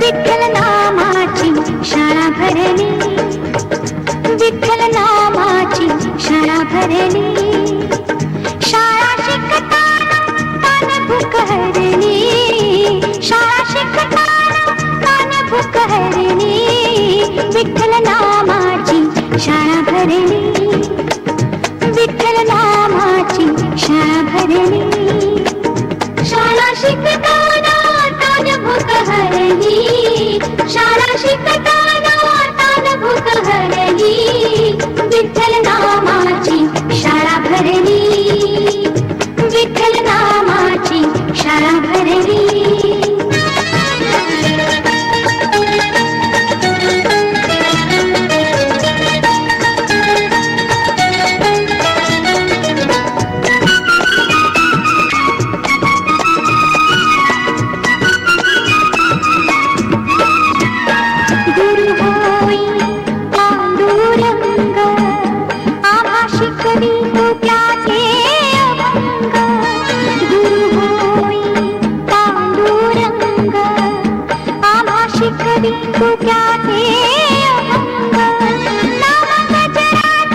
विठ्ठल नामाची शाळा भरली. विठ्ठल नामाची शाळा भरली. भरली विठ्ठल नामाची शाळा भरली शाळा शिकता शिकवी क्या त्याचे अभंग नामगजरात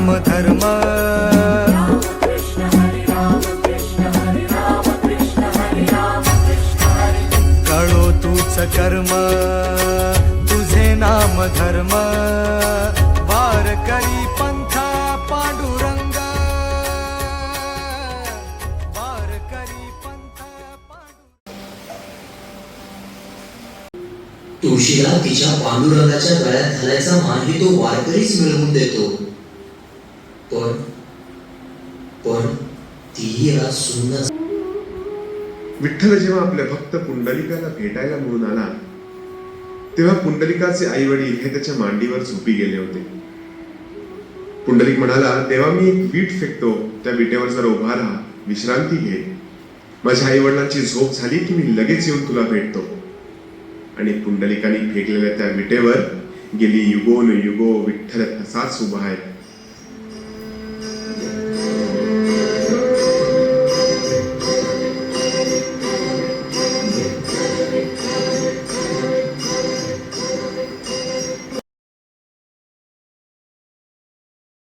राम धर्म कळो तूच कर्म तुझे नाम धर्म वार करी पंथा पांडुरंग। वार करी पंथा पांडुरंग। तुळशीला तिच्या पांडुरंगाच्या गळ्यात घालायचा मानही तो वारकरीच मिळवून देतो. पण पण तीही आज सुन्न विठ्ठल जेव्हा आपल्या भक्त पुंडलिकाला भेटायला म्हणून आला तेव्हा पुंडलिकाचे आई वडील हे त्याच्या मांडीवर झोपी गेले होते. पुंडलिक म्हणाला तेव्हा मी एक वीट फेकतो त्या विटेवर जर उभा राहा विश्रांती घे. माझ्या आई वडिलांची झोप झाली की मी लगेच येऊन तुला भेटतो. आणि पुंडलिकाने फेकलेल्या त्या विटेवर गेली युगोन युगो विठ्ठल तसाच उभा आहे.